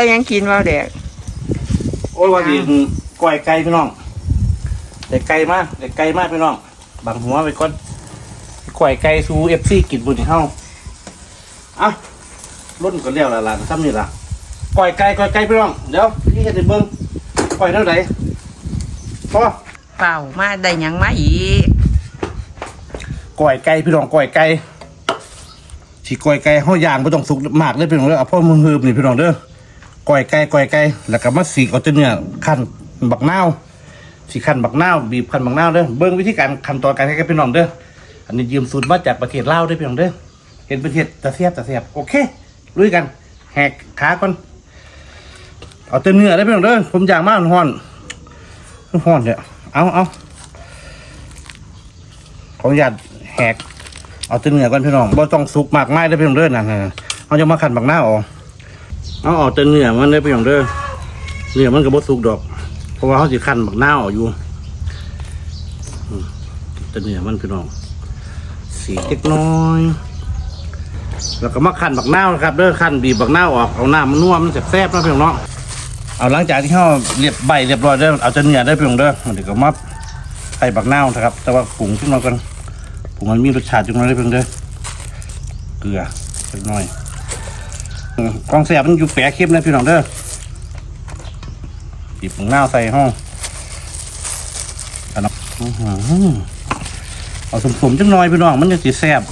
ก็ยังกินว่าแดกโอ้ยว่าดีก้อยไก่พี่น้องเด็กไก่มากเด็กไก่มากพี่น้องบังหัวไปก่อนก้อยไก่ซูเอฟซีกินบุญเฮาอะรุ่นก็เรียกละล่ะซ้ำนี่ล่ะก้อยไก่ก้อยไก่พี่น้องเดี๋ยวพี่จะได้เบิ่งก้อยเท่าไหร่พอเปล่ามาได้หยังมาอีกก้อยไก่พี่น้องก้อยไก่ที่ก้อยไก่เฮาย่างบ่ต้องสุกมากเลยพี่น้องเด้อเอาพ่อมือหืบนี่พี่น้องเด้อ ก้อยไก่ก้อยไก่แล้วก็มาสีกเอาแต่เนื้อคั่นบักนาวสีคั่นบักนาวบีบคั่นบักนาวเด้อเบิ่งวิธีการขั้นตอนการให้กับพี่น้องเด้ออันนี้ยืมสูตรมาจากประเทศลาวเด้อพี่น้องเด้อเห็นประเทศตะเสียบตะเสียบโอเคลุยกันแหกขาก่อนเอาแต่เนื้อได้พี่น้องเด้อผมอยางมาฮ้อนฮ้อนเนี่ยเอาเอาขออนุญาตแหกเอาแตัวเนื้อก่อนพี่น้องบ่ต้องสุกมากไม่ได้พี่น้องเด้อนะเอาจะมาขันบักหน้าออก เอาออกแต่เนื้อมันได้อพี่น้องเด้อเนื้อมันก็บ่สุกดอก เพราะว่าเขาสิขันบักหน้าออกอยู่อืมแต่เนื้อมันพี่น้อง สีเล็กน้อย แล้วก็มาขันบักหน้าครับเด้อขันบีบบักหน้าออกเอาหน้ำมันนัวมันแซ่บๆนะพี่น้องเนาะเอาหลังจากที่เขาเรียบใบเรียบร้อยเด้อเอาแต่เนื้อได้อพี่น้องเด้อเดี๋ยวก็มาใส่บักหน้าวนะครับ แต่ว่าปรุงขึ้นมาก่อนผมมันมีรสชาติจังเลยเพิ่งเด้อเกลือเล็กน้อย กองแสบมันอยู่แปะเข้มนะพี่น้องเด้อหยิบหน้าใส่ห้องอันนั้นเอาสมๆจังหน่อยพี่น้องมันจะสีแซ่บ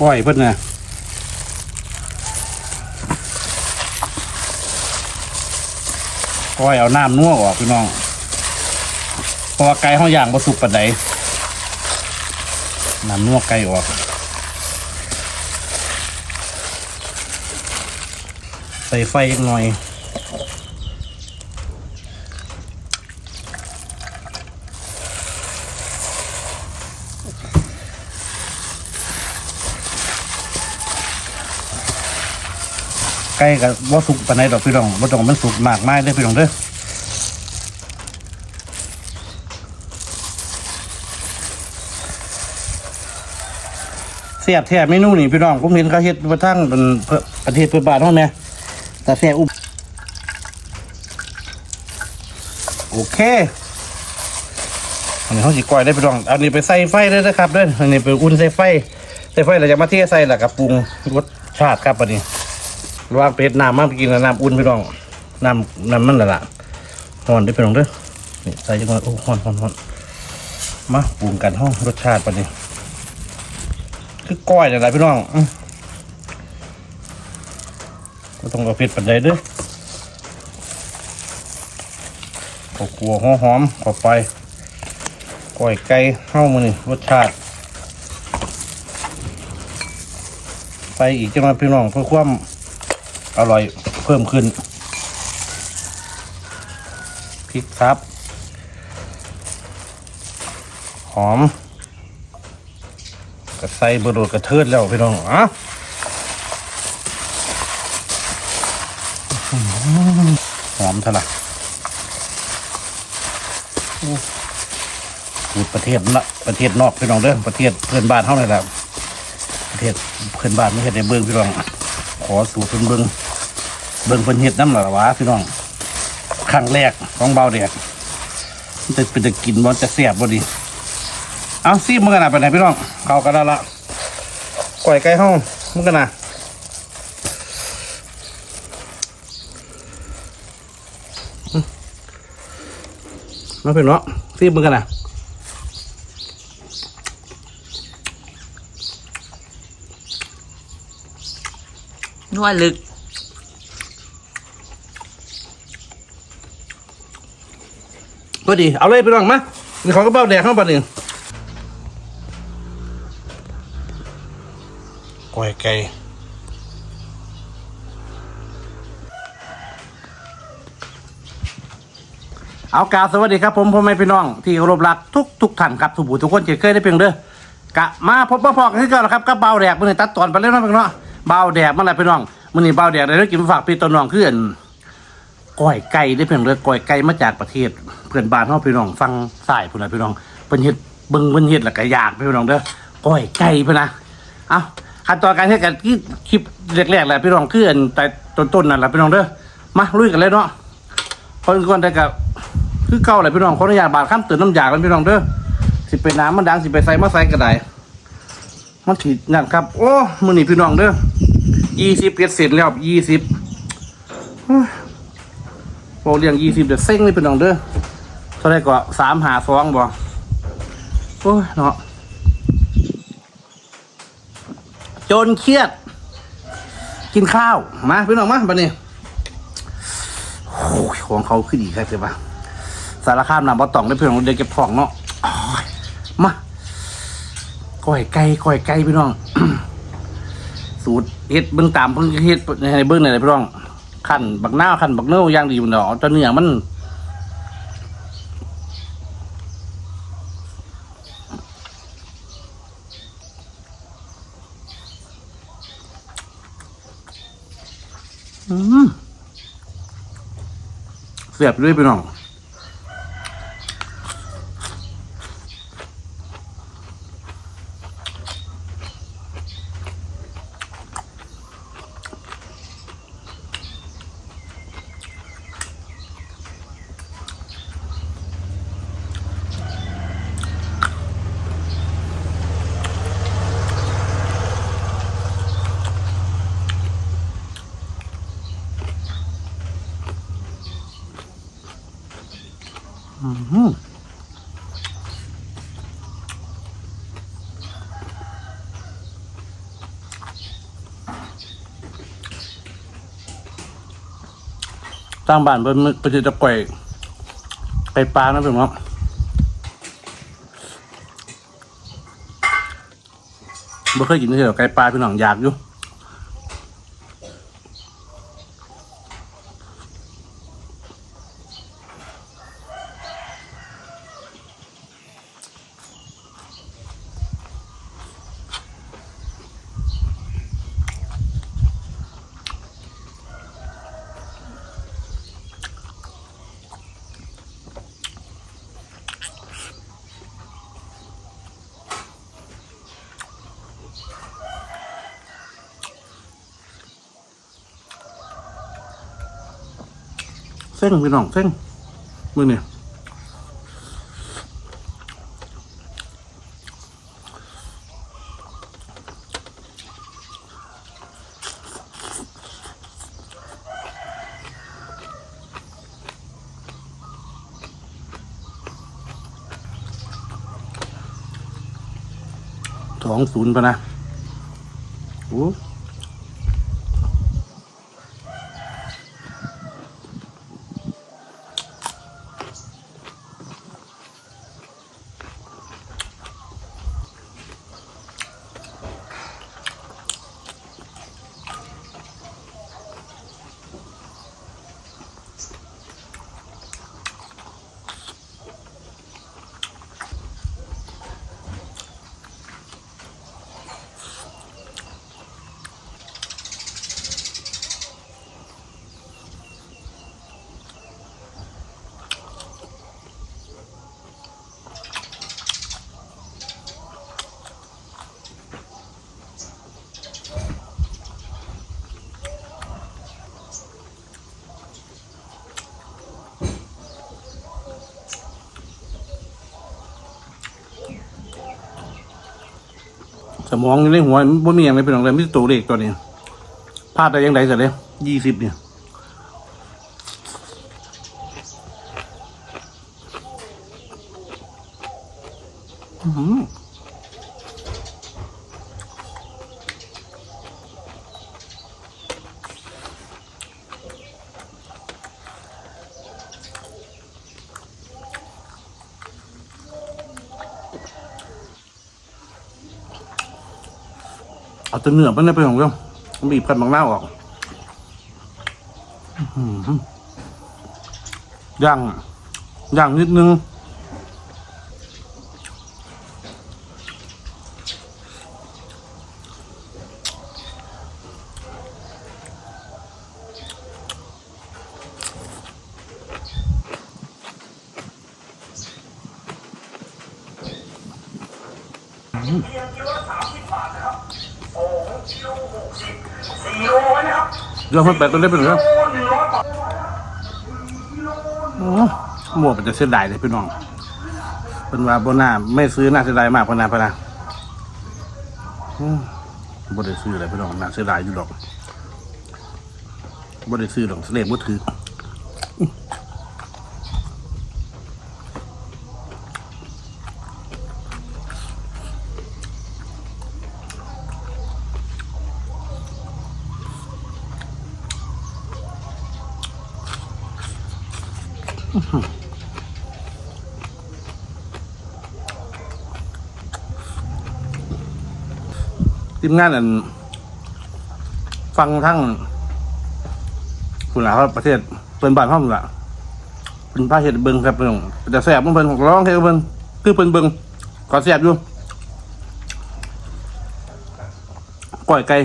ก้อยเพิ่นน่ะก้อยเอาน้ำนัวออกพี่น้องเพราะว่าไก่ห้องย่างบ่สุกปานใดน้ำนัวไก่ออก ส่ไฟอีกหน่อยไก่กับว่าสุกปานใดดอกพี่น้องว่าต้องมันสุกมากม้ได้อพี่น้องเด้อเสียบแทบเมนูนี่พี่น้องผมเห็นเขาเฮ็ดมาทั้งเป็นอประเทศเพื่อนบ้านเท่าไหม แต่แซ่บอุบโอเคอันนี้เขาสิก้อยได้พี่น้องอันนี้ไปใส่ไฟเลยนะครับเด้ออันนี้ไปอุ่นใส่ไฟใส่ไฟเราจะมาเทใส่แล้วก็ปรุงรสชาติครับอันนี้วางเป็ดน้ำมากไปกินแล้วน้ำอุ่นพี่น้องน้ำน้ำมันละละหอนได้อพี่น้องเด้อนี่ใส่จังหวะโอ้หอนหอนหอนมาปรุงกันห้องรสชาติปะนี้คือก้อยอะไรพี่น้องอื้อ ก็ต้องเอาเผ็ดปัจจัยด้วยข้าวคั่วหอมหอมข้าไปก้อยไก่เข้ามานี่รสชาติ ไปอีกจะมาพี่น้องเพื่อความอร่อยเพิ่มขึ้นพริกครับ หอมกระใส่บโดดกระเทิดแล้วพี่น้องอะหอ มเท่าไหร่พูดประเทศละประเทศนอกพี่น้องเด้อประเทศเพื่อนบ้านเท่าไหร่แล้วประเทศเพื่อนบ้านไม่เห็นในเบิ้องพี่น้อง ขอสูตรเพิ่อนเบิ้องเบิ้องเพิ่อนเฮ็ดน้ำหละวะพี่น้องครั้งแรกของเบาแดดมันจะเป็นจะกินมันจะแซ่บบ่ดีเอาซีมึงกันนะไปไหนพี่น้องเขากันแล้วละก่อยไก่ห้องมึงกันนะ มาเป็นเนาะซีมึงกันนะนัวลึกก็ดี เอาเลยพี่น้องมานี่เขาก็เบ้าแดงเข้าไปหนึ่งก่อยไก่ เอากราบสวัสดีครับผมพ่อแม่พี่น้องที่เคารพรักทุกทุกท่านครับทุกผู้ทุกคนที่เคยได้เพียงเด้อกะมาพบมาพอกันที่เก่าแล้วครับกับเบาแดกมื่อนี้ตัดตอนไปแล้วนะพี่น้องเบาแดกมันอะไรพี่น้องมื่อนี้เบาแดกได้ได้กินฝากพี่ตัวน้องคืออันก้อยไก่ได้เพียงเด้อก้อยไก่มาจากประเทศเพื่อนบ้านเฮาพี่น้องฟังสายพุ่นน่ะพี่น้องเพิ่นเฮ็ดเบิ่งเพิ่นเฮ็ดแล้วก็อยากพี่น้องเด้อก้อยไก่พุ่นนะเอาขั้นตอนการเฮ็ดกันที่คลิปแรกๆแหละพี่น้องคืออันแต่ต้นๆนั่นแหละพี่น้องเด้อมาลุยกันเลยเนาะพอก่อนได้กับ คือเก่าเลยพี่น้องขออนุญาตบาดข้ามตื่นน้ำยากันพี่น้องเด้อสิเป็นน้ำมันดังสิไปใส่มาใส่กระไดมันถีดนั่นครับ โอ้มือนี่พี่น้องเด้อยี่สิบเปียเสร็จแล้วยี่สิบโอเลี้ยงยี่สิบเดี๋ยวเซ็งเลยพี่น้องเด้อเท่าไรก็สามหาฟองบ่โอ้ยเนาะจนเครียด กินข้าว มาพี่น้องมาบันนี้โอ้ยของเขาขึ้นอีกครับใช่ปะ สารคามนำบอตองได้เพี่น้องเดินเก็บของเนาะมาก้อยไก่ก้อยไก่พี่น้อง สูตรเฮ็ดเบื้องตามเพิ่งเฮ็ดในเบื้องไหนพี่น้องขั้นบักหน้าขั้นบักเนื้อย่างดีมันเนาะจนเนื้อมันเสียบด้วยพี่น้อง ตั้งบ้านเพิ่นเพิ่นจะก่อยไก่ปลานะพี่น้องบ่เคยกินเท่าไก่ปลาพี่น้องอยากอยู่ ส้นพี่น้องเส้นมือเนี่ยสองศูนย์ปะนะโอ้ สมองอยู่ในหัวมันบ่มีอย่างไรเป็นอะไรไม่ตัวเลขตัวนี้พลาดได้ยังไงเสร็จเลยยี่สิบเนี่ย แต่เนื้อมันได้ไปของเรามันบีบกันบางหน้าออกอย่างย่างนิดนึง สี่โลนะครับ เรื่องคนแปดตัวเล็กเป็นหรือโลหนึ่งร้อยบาทอื้อหมวกมันจะเสียดายเลยพี่น้องเป็นว่าบนหน้าไม่ซื้อน่าเสียดายมากพนาพนาบ่ได้ซื้ออะไรพี่น้องน่าเสียดายอยู่หรอกบ่ได้ซื้อดอกเสลกบ่ถือ ทีมงานอัน ฟังทั้งคุณหลาครับประเทศเปินบ้านห้องละเป็นพาเห็ดเบิงครับเพิ่นแต่แสบมันเพิ่นของร้องเฮ็ดเพิ่นคือเพิ่นเบิงก็แสบอยู่ก่อยไก่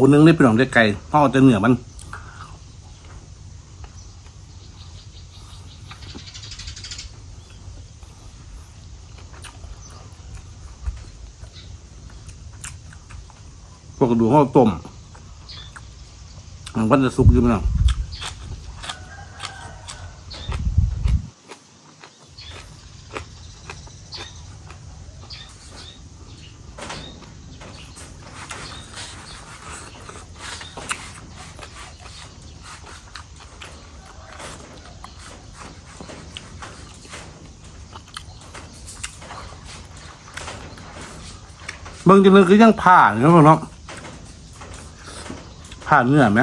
ตัวนึงนี่เป็นของเด็กไก่พ่อจะเหนือมันพวกกระดูกเขาต้มมันก็จะสุกอยู่มั้ง บางจังเลยคือยังผ่าอยู่อเนาะผ่าเนื้อไหม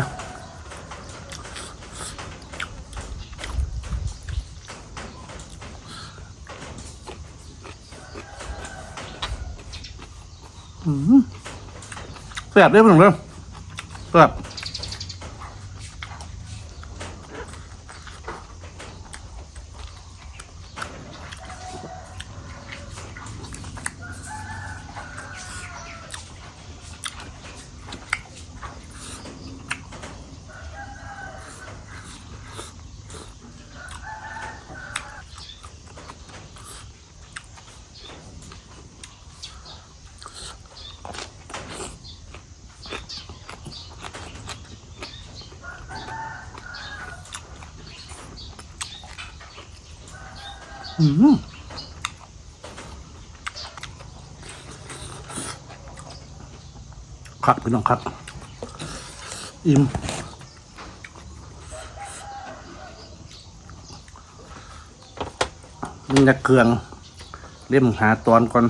แสบได้อเพิ่นเด้อแสบ ครับพี่น้องครับ อิ่มนี่จะเกลือง เล่มหาตอนก่อน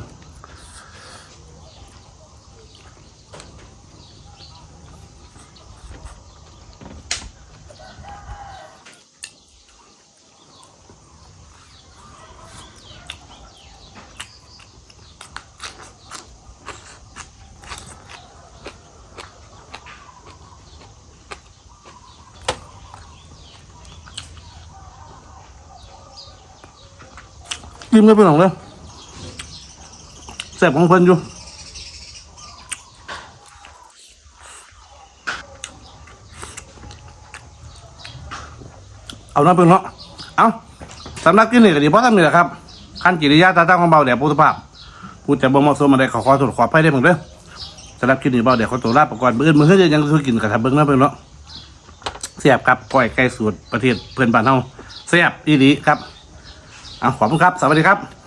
ยิ้มได้เป็นหนองเลยแสบของเพิ่นอยู่เอาหน้ำเพิ่นเนาะเอาสำนักกินนี่ก็ดีเพราะทำนี่แหละครับขั้นกิริยาตาตั้งของเบาแดดปุถุภาพพูดจะบ่เหมาะสมอะไรขอขอตรวจขอไปได้เพิ่งเด้อสำหรับกินนี่เบาแดดขอตัวลาไปก่อนมื้ออื่นมื้อเฮือยังซื้อกินกับทำเบิ่งนะเพิ่นเนาะเสียบครับก้อยไก่สูตรประเทศเพื่อนบ้านเฮาเสียบอีหลีครับ อาขอบคุณครับ สวัสดีครับ